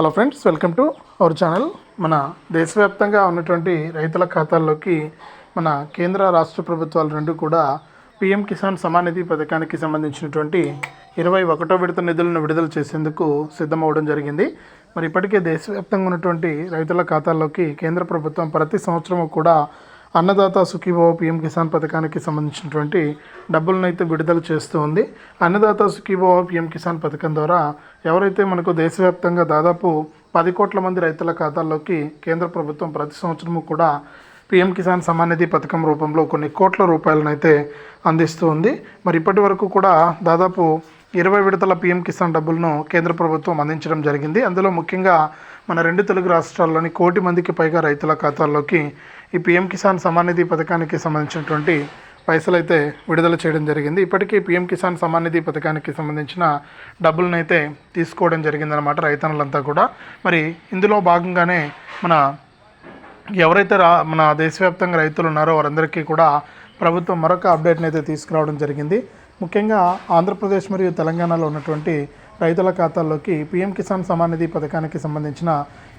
Hello friends welcome to our channel మన దేశవ్యాప్తంగా ఉన్నటువంటి రైతుల ఖాతాల్లోకి మన కేంద్ర రాష్ట్ర ప్రభుత్వాలు రెండు కూడా పిఎం కిసాన్ సమానిధి పథకానికి సంబంధించినటువంటి ఇరవై ఒకటో విడత నిధులను విడుదల చేసేందుకు సిద్ధమవడం జరిగింది. మరి ఇప్పటికే దేశవ్యాప్తంగా ఉన్నటువంటి రైతుల ఖాతాల్లోకి కేంద్ర ప్రభుత్వం ప్రతి సంవత్సరం కూడా అన్నదాత సుఖీభావ పిఎం కిసాన్ పథకానికి సంబంధించినటువంటి డబ్బులను అయితే విడుదల చేస్తూ ఉంది. అన్నదాత సుఖీభావ పిఎం కిసాన్ పథకం ద్వారా ఎవరైతే మనకు దేశవ్యాప్తంగా దాదాపు పది కోట్ల మంది రైతుల ఖాతాల్లోకి కేంద్ర ప్రభుత్వం ప్రతి సంవత్సరము కూడా పిఎం కిసాన్ సమ్మాన్ నిధి పథకం రూపంలో కొన్ని కోట్ల రూపాయలను అయితే అందిస్తూ ఉంది. మరి ఇప్పటి వరకు కూడా దాదాపు ఇరవై విడతల పిఎం కిసాన్ డబ్బులను కేంద్ర ప్రభుత్వం అందించడం జరిగింది. అందులో ముఖ్యంగా మన రెండు తెలుగు రాష్ట్రాల్లోని కోటి మందికి పైగా రైతుల ఖాతాల్లోకి ఈ పిఎం కిసాన్ సమ్మాన్ నిధి పథకానికి సంబంధించినటువంటి పైసలు అయితే విడుదల చేయడం జరిగింది. ఇప్పటికీ పిఎం కిసాన్ సమ్మాన్ నిధి పథకానికి సంబంధించిన డబ్బులను అయితే తీసుకోవడం జరిగిందనమాట రైతన్నులంతా కూడా. మరి ఇందులో భాగంగానే మన ఎవరైతే రా మన దేశవ్యాప్తంగా రైతులు ఉన్నారో వారందరికీ కూడా ప్రభుత్వం మరొక అప్డేట్ని అయితే తీసుకురావడం జరిగింది. ముఖ్యంగా ఆంధ్రప్రదేశ్ మరియు తెలంగాణలో ఉన్నటువంటి రైతుల ఖాతాల్లోకి పీఎం కిసాన్ సమాన్ నిధి పథకానికి సంబంధించిన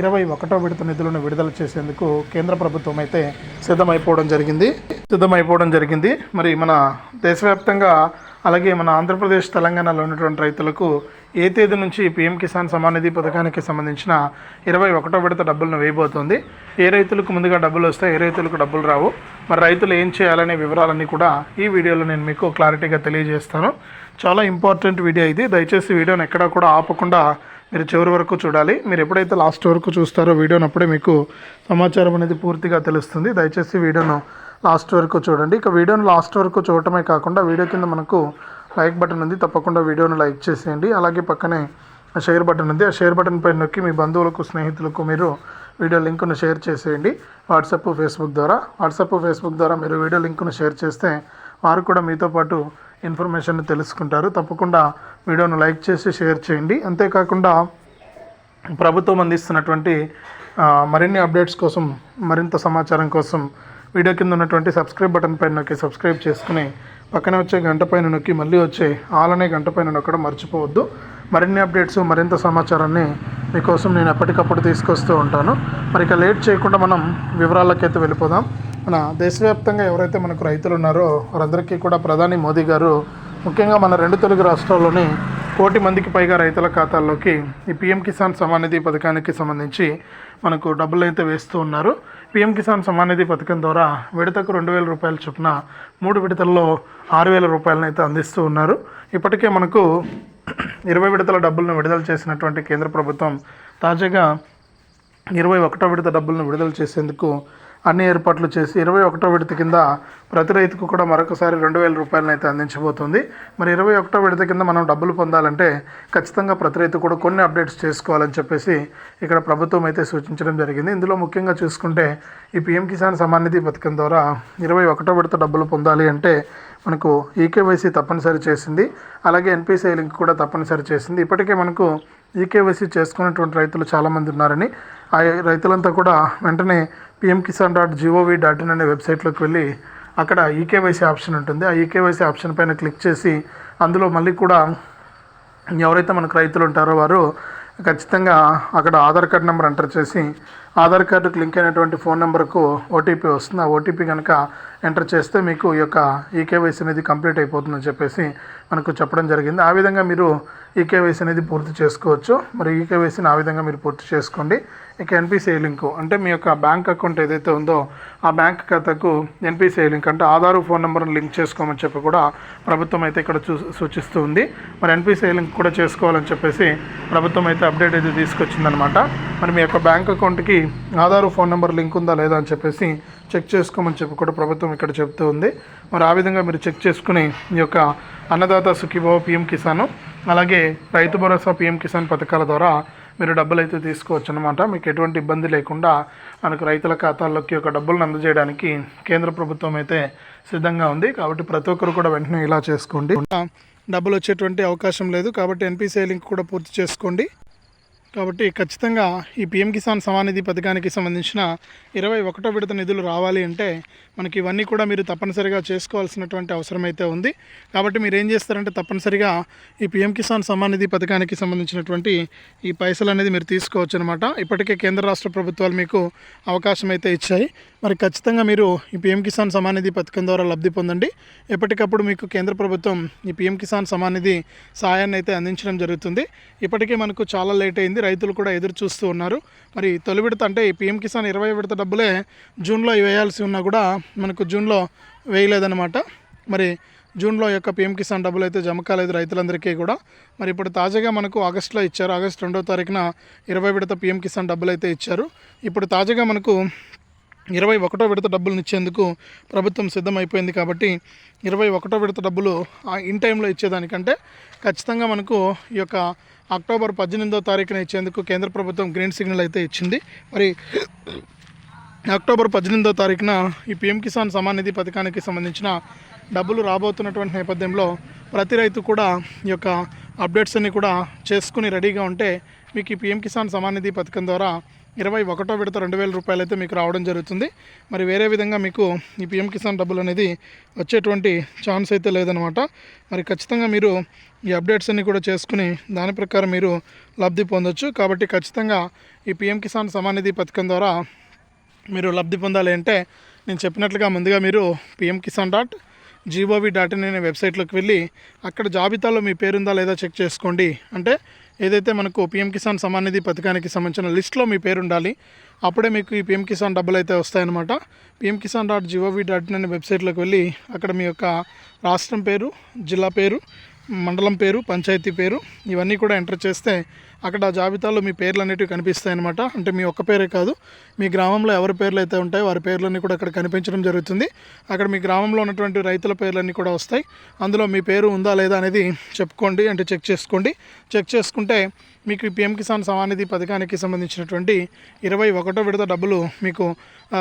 ఇరవై ఒకటో విడత నిధులను విడుదల చేసేందుకు కేంద్ర ప్రభుత్వం అయితే సిద్ధమైపోవడం జరిగింది. సిద్ధమైపోవడం జరిగింది. మరి మన దేశవ్యాప్తంగా అలాగే మన ఆంధ్రప్రదేశ్ తెలంగాణలో ఉన్నటువంటి రైతులకు ఏ తేదీ నుంచి పీఎం కిసాన్ సమాన్ నిధి పథకానికి సంబంధించిన ఇరవై ఒకటో విడత డబ్బులను వేయబోతోంది. ఏ రైతులకు ముందుగా డబ్బులు వస్తాయి ఏ రైతులకు డబ్బులు రావు? మరి రైతులు ఏం చేయాలనే వివరాలన్నీ కూడా ఈ వీడియోలో నేను మీకు క్లారిటీగా తెలియజేస్తాను. చాలా ఇంపార్టెంట్ వీడియో ఇది. దయచేసి వీడియోని ఎక్కడా కూడా ఆపకుండా మీరు చివరి వరకు చూడాలి. మీరు ఎప్పుడైతే లాస్ట్ వరకు చూస్తారో వీడియోని అప్పుడే మీకు సమాచారం అనేది పూర్తిగా తెలుస్తుంది. దయచేసి వీడియోను లాస్ట్ వరకు చూడండి. ఇక వీడియోను లాస్ట్ వరకు చూడటమే కాకుండా వీడియో కింద మనకు లైక్ బటన్ ఉంది. తప్పకుండా వీడియోను లైక్ చేసేయండి. అలాగే పక్కనే షేర్ బటన్ ఉంది. ఆ షేర్ బటన్ పైన నొక్కి మీ బంధువులకు స్నేహితులకు మీరు వీడియో లింకును షేర్ చేసేయండి. వాట్సాప్ ఫేస్బుక్ ద్వారా. వాట్సాప్ ఫేస్బుక్ ద్వారా మీరు వీడియో లింకును షేర్ చేస్తే వారు కూడా మీతో పాటు ఇన్ఫర్మేషన్ తెలుసుకుంటారు. తప్పకుండా వీడియోను లైక్ చేసి షేర్ చేయండి. అంతేకాకుండా ప్రభుత్వం అందిస్తున్నటువంటి మరిన్ని అప్డేట్స్ కోసం మరింత సమాచారం కోసం వీడియో కింద ఉన్నటువంటి సబ్స్క్రైబ్ బటన్ పైన నొక్కి సబ్స్క్రైబ్ చేసుకుని పక్కనే వచ్చే గంట పైన నొక్కి మళ్ళీ వచ్చే ఆల్ అనే గంట పైన నొక్కడం మర్చిపోవద్దు. మరిన్ని అప్డేట్స్ మరింత సమాచారాన్ని మీకోసం నేను ఎప్పటికప్పుడు తీసుకొస్తూ ఉంటాను. మరి ఇక లేట్ చేయకుండా మనం వివరాలకైతే వెళ్ళిపోదాం. మన దేశవ్యాప్తంగా ఎవరైతే మనకు రైతులు ఉన్నారో వారందరికీ కూడా ప్రధాని మోదీ గారు ముఖ్యంగా మన రెండు తెలుగు రాష్ట్రాల్లోని కోటి మందికి పైగా రైతుల ఖాతాల్లోకి ఈ పిఎం కిసాన్ సమానిధి పథకానికి సంబంధించి మనకు డబ్బులు అయితే వేస్తూ ఉన్నారు. పిఎం కిసాన్ సమాన్ నిధి పథకం ద్వారా విడతకు రెండు వేల రూపాయల చొప్పున మూడు విడతల్లో ఆరు వేల రూపాయలను అయితే అందిస్తూ ఉన్నారు. ఇప్పటికే మనకు ఇరవై విడతల డబ్బులను విడుదల చేసినటువంటి కేంద్ర ప్రభుత్వం తాజాగా ఇరవై ఒకటో విడత డబ్బులను విడుదల చేసేందుకు అన్ని ఏర్పాట్లు చేసి ఇరవై ఒకటో విడత కింద ప్రతి రైతుకు కూడా మరొకసారి రెండు వేల రూపాయలను అయితే అందించబోతుంది. మరి ఇరవై ఒకటో విడత కింద మనం డబ్బులు పొందాలంటే ఖచ్చితంగా ప్రతి రైతు కూడా కొన్ని అప్డేట్స్ చేసుకోవాలని చెప్పేసి ఇక్కడ ప్రభుత్వం అయితే సూచించడం జరిగింది. ఇందులో ముఖ్యంగా చూసుకుంటే ఈ పిఎం కిసాన్ సమాన్ నిధి పథకం ద్వారా ఇరవై ఒకటో విడత డబ్బులు పొందాలి అంటే మనకు ఈకేవైసీ తప్పనిసరి చేసింది. అలాగే ఎన్పిసిఐ లింక్ కూడా తప్పనిసరి చేసింది. ఇప్పటికే మనకు ఈకేవైసీ చేసుకున్నటువంటి రైతులు చాలామంది ఉన్నారని ఆ రైతులంతా కూడా వెంటనే PM Kisan dot G O V dot in అనే వెబ్సైట్లోకి వెళ్ళి అక్కడ ఈకేవైసీ ఆప్షన్ ఉంటుంది. ఆ ఈకేవైసీ ఆప్షన్ పైన క్లిక్ చేసి అందులో మళ్ళీ కూడా ఎవరైతే మనకు రైతులు ఉంటారో వారు ఖచ్చితంగా అక్కడ ఆధార్ కార్డ్ నెంబర్ ఎంటర్ చేసి ఆధార్ కార్డుకు లింక్ అయినటువంటి ఫోన్ నెంబర్కు ఓటీపీ వస్తుంది. ఆ ఓటీపీ కనుక ఎంటర్ చేస్తే మీకు ఈ యొక్క ఈకేవైసీ అనేది కంప్లీట్ అయిపోతుందని చెప్పేసి మనకు చెప్పడం జరిగింది. ఆ విధంగా మీరు ఈకేవైసీ అనేది పూర్తి చేసుకోవచ్చు. మరి ఈకేవైసీని ఆ విధంగా మీరు పూర్తి చేసుకోండి. ఇక ఎన్పిసిఐ లింకు అంటే మీ యొక్క బ్యాంక్ అకౌంట్ ఏదైతే ఉందో ఆ బ్యాంక్ ఖాతాకు ఎన్పిసిఐ లింక్ అంటే ఆధార్ ఫోన్ నెంబర్ను లింక్ చేసుకోమని చెప్పి కూడా ప్రభుత్వం అయితే ఇక్కడ చూ సూచిస్తూ ఉంది. మరి ఎన్పిసిఐ లింక్ కూడా చేసుకోవాలని చెప్పేసి ప్రభుత్వం అయితే అప్డేట్ అయితే తీసుకొచ్చిందనమాట. మరి మీ యొక్క బ్యాంక్ అకౌంట్కి ఆధారు ఫోన్ నెంబర్ లింక్ ఉందా లేదా అని చెప్పేసి చెక్ చేసుకోమని చెప్పి కూడా ప్రభుత్వం ఇక్కడ చెప్తూ ఉంది. మరి ఆ విధంగా మీరు చెక్ చేసుకుని ఈ యొక్క అన్నదాత సుఖీభావ పిఎం కిసాన్ అలాగే రైతు భరోసా పిఎం కిసాన్ పథకాల ద్వారా మీరు డబ్బులు అయితే తీసుకోవచ్చు అనమాట మీకు ఎటువంటి ఇబ్బంది లేకుండా మనకు రైతుల ఖాతాల్లోకి ఒక డబ్బులను అందజేయడానికి కేంద్ర ప్రభుత్వం అయితే సిద్ధంగా ఉంది. కాబట్టి ప్రతి ఒక్కరు కూడా వెంటనే ఇలా చేసుకోండి. డబ్బులు వచ్చేటువంటి అవకాశం లేదు. కాబట్టి ఎన్పిసిఐ లింక్ కూడా పూర్తి చేసుకోండి. కాబట్టి ఖచ్చితంగా ఈ పిఎం కిసాన్ సమానిధి పథకానికి సంబంధించిన ఇరవై ఒకటో విడత నిధులు రావాలి అంటే మనకి ఇవన్నీ కూడా మీరు తప్పనిసరిగా చేసుకోవాల్సినటువంటి అవసరం అయితే ఉంది. కాబట్టి మీరు ఏం చేస్తారంటే తప్పనిసరిగా ఈ పిఎం కిసాన్ సమానిధి పథకానికి సంబంధించినటువంటి ఈ పైసలు అనేది మీరు తీసుకోవచ్చు అనమాట ఇప్పటికే కేంద్ర రాష్ట్ర ప్రభుత్వాలు మీకు అవకాశం అయితే ఇచ్చాయి. మరి ఖచ్చితంగా మీరు ఈ పిఎం కిసాన్ సమానిధి పథకం ద్వారా లబ్ధి పొందండి. ఎప్పటికప్పుడు మీకు కేంద్ర ప్రభుత్వం ఈ పిఎం కిసాన్ సమానిధి సాయాన్ని అయితే అందించడం జరుగుతుంది. ఇప్పటికే మనకు చాలా లేట్ అయింది. రైతులు కూడా ఎదురు చూస్తూ ఉన్నారు. మరి తొలి విడత అంటే ఈ పిఎం కిసాన్ ఇరవై విడత డబ్బులే జూన్లో వేయాల్సి ఉన్నా కూడా మనకు జూన్లో వేయలేదన్నమాట. మరి జూన్లో యొక్క పిఎం కిసాన్ డబ్బులు అయితే జమ కాలేదు రైతులందరికీ కూడా. మరి ఇప్పుడు తాజాగా మనకు ఆగస్టులో ఇచ్చారు. ఆగస్ట్ రెండో తారీఖున ఇరవై విడత పిఎం కిసాన్ డబ్బులు అయితే ఇచ్చారు. ఇప్పుడు తాజాగా మనకు ఇరవై ఒకటో విడత డబ్బులను ఇచ్చేందుకు ప్రభుత్వం సిద్ధమైపోయింది కాబట్టి ఇరవై ఒకటో విడత డబ్బులు ఆ ఇన్ టైంలో ఇచ్చేదానికంటే ఖచ్చితంగా మనకు ఈ యొక్క అక్టోబర్ పద్దెనిమిదో తారీఖున ఇచ్చేందుకు కేంద్ర ప్రభుత్వం గ్రీన్ సిగ్నల్ అయితే ఇచ్చింది. మరి అక్టోబర్ పద్దెనిమిదో తారీఖున ఈ పిఎం కిసాన్ సమాన్ నిధి పథకానికి సంబంధించిన డబ్బులు రాబోతున్నటువంటి నేపథ్యంలో ప్రతి రైతు కూడా ఈ యొక్క అప్డేట్స్ అన్ని కూడా చేసుకుని రెడీగా ఉంటే మీకు ఈ పిఎం కిసాన్ సమాన్ నిధి పథకం ద్వారా ఇరవై ఒకటో విడత రెండు వేల రూపాయలు అయితే మీకు రావడం జరుగుతుంది. మరి వేరే విధంగా మీకు ఈ పిఎం కిసాన్ డబ్బులు అనేది వచ్చేటువంటి ఛాన్స్ అయితే లేదనమాట మరి ఖచ్చితంగా మీరు ఈ అప్డేట్స్ అన్ని కూడా చేసుకుని దాని ప్రకారం మీరు లబ్ధి పొందొచ్చు. కాబట్టి ఖచ్చితంగా ఈ పిఎం కిసాన్ సమానిధి పథకం ద్వారా మీరు లబ్ధి పొందాలి అంటే నేను చెప్పినట్లుగా ముందుగా మీరు PM Kisan dot G O V dot in అనే వెబ్సైట్లోకి వెళ్ళి అక్కడ జాబితాలో మీ పేరుందా లేదా చెక్ చేసుకోండి. అంటే ఏదైతే మనకు పిఎం కిసాన్ సమాన్ నిధి పథకానికి సంబంధించిన లిస్ట్లో మీ పేరు ఉండాలి అప్పుడే మీకు ఈ పిఎం కిసాన్ డబ్బులు అయితే వస్తాయన్నమాట. PM Kisan dot G O V dot in అనే వెబ్సైట్లోకి వెళ్ళి అక్కడ మీ యొక్క రాష్ట్రం పేరు జిల్లా పేరు మండలం పేరు పంచాయతీ పేరు ఇవన్నీ కూడా ఎంటర్ చేస్తే అక్కడ ఆ జాబితాలో మీ పేర్లు అనేటివి కనిపిస్తాయి అనమాట అంటే మీ ఒక్క పేరే కాదు మీ గ్రామంలో ఎవరి పేర్లు అయితే ఉంటాయో వారి పేర్లన్నీ కూడా అక్కడ కనిపించడం జరుగుతుంది. అక్కడ మీ గ్రామంలో ఉన్నటువంటి రైతుల పేర్లన్నీ కూడా వస్తాయి. అందులో మీ పేరు ఉందా లేదా అనేది చెప్పుకోండి అంటే చెక్ చేసుకోండి. చెక్ చేసుకుంటే మీకు ఈ పిఎం కిసాన్ సమానిధి పథకానికి సంబంధించినటువంటి ఇరవై ఒకటో విడత డబ్బులు మీకు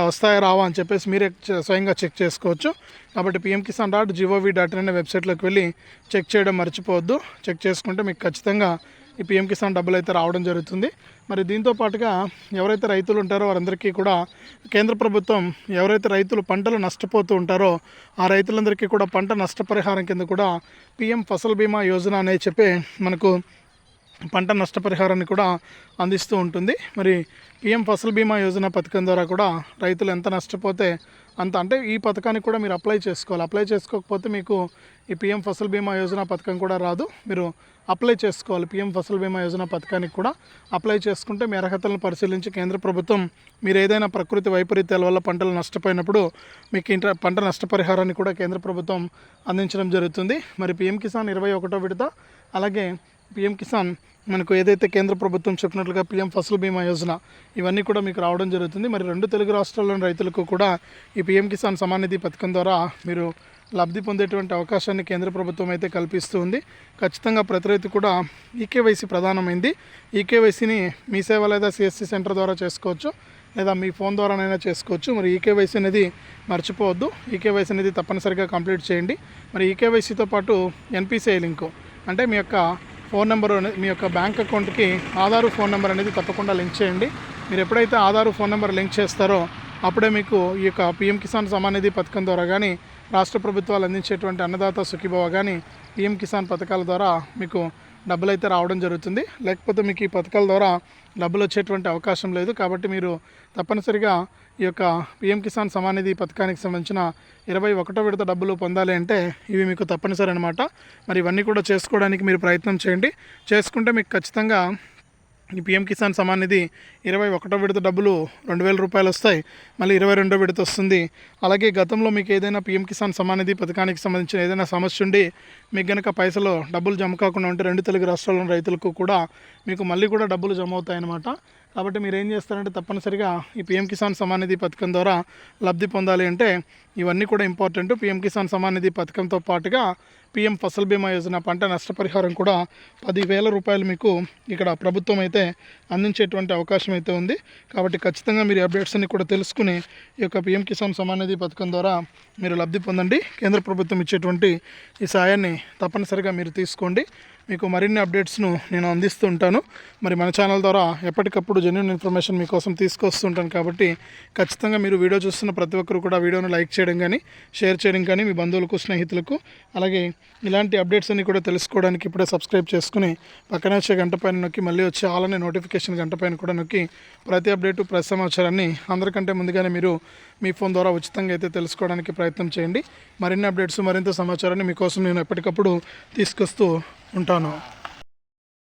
వస్తాయా రావా అని చెప్పేసి మీరే స్వయంగా చెక్ చేసుకోవచ్చు. కాబట్టి PM Kisan dot G O V dot in అనే వెబ్సైట్లోకి వెళ్ళి చెక్ చేయడం మర్చిపోవద్దు. చెక్ చేసుకుంటే మీకు ఖచ్చితంగా ఈ పిఎం కిసాన్ డబ్బులు అయితే రావడం జరుగుతుంది. మరి దీంతో పాటుగా ఎవరైతే రైతులు ఉంటారో వారందరికీ కూడా కేంద్ర ప్రభుత్వం ఎవరైతే రైతులు పంటలు నష్టపోతూ ఉంటారో ఆ రైతులందరికీ కూడా పంట నష్టపరిహారం కింద కూడా పిఎం ఫసల్ బీమా యోజన అనే చెప్పి మనకు పంట నష్టపరిహారాన్ని కూడా అందిస్తూ ఉంటుంది. మరి పిఎం ఫసల్ బీమా యోజన పథకం ద్వారా కూడా రైతులు ఎంత నష్టపోతే అంత అంటే ఈ పథకానికి కూడా మీరు అప్లై చేసుకోవాలి. అప్లై చేసుకోకపోతే మీకు ఈ పిఎం ఫసల్ బీమా యోజన పథకం కూడా రాదు. మీరు అప్లై చేసుకోవాలి. పిఎం ఫసల్ బీమా యోజన పథకానికి కూడా అప్లై చేసుకుంటే మీ అర్హతలను పరిశీలించి కేంద్ర ప్రభుత్వం మీరు ఏదైనా ప్రకృతి వైపరీత్యాల వల్ల పంటలు నష్టపోయినప్పుడు మీకు ఇంట పంట నష్టపరిహారాన్ని కూడా కేంద్ర ప్రభుత్వం అందించడం జరుగుతుంది. మరి పిఎం కిసాన్ ఇరవై ఒకటో విడత అలాగే పిఎం కిసాన్ మనకు ఏదైతే కేంద్ర ప్రభుత్వం చెప్పినట్లుగా పిఎం ఫసల్ బీమా యోజన ఇవన్నీ కూడా మీకు రావడం జరుగుతుంది. మరి రెండు తెలుగు రాష్ట్రాల్లోని రైతులకు కూడా ఈ పిఎం కిసాన్ సమాన్ నిధి పథకం ద్వారా మీరు లబ్ధి పొందేటువంటి అవకాశాన్ని కేంద్ర ప్రభుత్వం అయితే కల్పిస్తూ ఉంది. ఖచ్చితంగా ప్రతి రైతు కూడా ఈకేవైసీ ప్రధానమైంది. ఈకేవైసీని మీ సేవ లేదా సిఎస్సి సెంటర్ ద్వారా చేసుకోవచ్చు లేదా మీ ఫోన్ ద్వారానైనా చేసుకోవచ్చు. మరి ఈకేవైసీ అనేది మర్చిపోవద్దు. ఈకేవైసీ అనేది తప్పనిసరిగా కంప్లీట్ చేయండి. మరి ఈకేవైసీతో పాటు ఎన్పిసిఐ లింకు అంటే మీ యొక్క ఫోన్ నెంబర్ మీ యొక్క బ్యాంక్ అకౌంట్కి ఆధారు ఫోన్ నెంబర్ అనేది తప్పకుండా లింక్ చేయండి. మీరు ఎప్పుడైతే ఆధారు ఫోన్ నెంబర్ లింక్ చేస్తారో అప్పుడే మీకు ఈ యొక్క పిఎం కిసాన్ సమానిధి పథకం ద్వారా కానీ రాష్ట్ర ప్రభుత్వాలు అందించేటువంటి అన్నదాత సుఖీభవ కానీ పిఎం కిసాన్ పథకాల ద్వారా మీకు డబ్బులు అయితే రావడం జరుగుతుంది. లేకపోతే మీకు ఈ పథకాల ద్వారా డబ్బులు వచ్చేటువంటి అవకాశం లేదు. కాబట్టి మీరు తప్పనిసరిగా ఈ యొక్క పిఎం కిసాన్ సమానిధి పథకానికి సంబంధించిన ఇరవై ఒకటో విడత డబ్బులు పొందాలి అంటే ఇవి మీకు తప్పనిసరి అనమాట మరి ఇవన్నీ కూడా చేసుకోవడానికి మీరు ప్రయత్నం చేయండి. చేసుకుంటే మీకు ఖచ్చితంగా ఈ పిఎం కిసాన్ సమాన్ నిధి ఇరవై ఒకటో విడత డబ్బులు రెండు వేల రూపాయలు వస్తాయి. మళ్ళీ ఇరవై రెండో విడత వస్తుంది. అలాగే గతంలో మీకు ఏదైనా పిఎం కిసాన్ సమాన్ నిధి పథకానికి సంబంధించిన ఏదైనా సమస్య ఉండి మీకు గనక పైసలు డబ్బులు జమ కాకుండా ఉంటే రెండు తెలుగు రాష్ట్రాల్లోని రైతులకు కూడా మీకు మళ్ళీ కూడా డబ్బులు జమ అవుతాయి అన్నమాట కాబట్టి మీరు ఏం చేస్తారంటే తప్పనిసరిగా ఈ పిఎం కిసాన్ సమాన్ నిధి పథకం ద్వారా లబ్ధి పొందాలి అంటే ఇవన్నీ కూడా ఇంపార్టెంట్ పిఎం కిసాన్ సమాన్ నిధి పథకంతో పాటుగా పిఎం ఫసల్ బీమా యోజన పంట నష్టపరిహారం కూడా పదివేల రూపాయలు మీకు ఇక్కడ ప్రభుత్వం అయితే అందించేటువంటి అవకాశం అయితే ఉంది. కాబట్టి ఖచ్చితంగా మీరు అప్డేట్స్ని అప్డేట్స్ అన్ని కూడా తెలుసుకుని ఈ యొక్క పిఎం కిసాన్ సమాన్ నిధి పథకం ద్వారా మీరు లబ్ధి పొందండి. కేంద్ర ప్రభుత్వం ఇచ్చేటువంటి ఈ సాయాన్ని తప్పనిసరిగా మీరు తీసుకోండి. మీకు మరిన్ని అప్డేట్స్ను నేను అందిస్తూ ఉంటాను మరి మన ఛానల్ ద్వారా ఎప్పటికప్పుడు జెన్యున్ ఇన్ఫర్మేషన్ మీకోసం తీసుకొస్తుంటాను కాబట్టి ఖచ్చితంగా మీరు వీడియో చూస్తున్న ప్రతి ఒక్కరు కూడా వీడియోను లైక్ చేయడం కానీ షేర్ చేయడం కానీ మీ బంధువులకు స్నేహితులకు అలాగే ఇలాంటి అప్డేట్స్ అన్ని కూడా తెలుసుకోవడానికి ఇప్పుడే సబ్స్క్రైబ్ చేసుకుని పక్కనే వచ్చే గంట పైన నొక్కి మళ్ళీ వచ్చే ఆలనే నోటిఫికేషన్ గంట పైన కూడా నొక్కి ప్రతి అప్డేటు ప్రతి సమాచారాన్ని అందరికంటే ముందుగానే మీరు మీ ఫోన్ ద్వారా ఉచితంగా అయితే తెలుసుకోవడానికి ప్రయత్నం చేయండి. మరిన్ని అప్డేట్స్ మరింత సమాచారాన్ని మీకోసం నేను ఎప్పటికప్పుడు తీసుకొస్తూ ఉంటాను.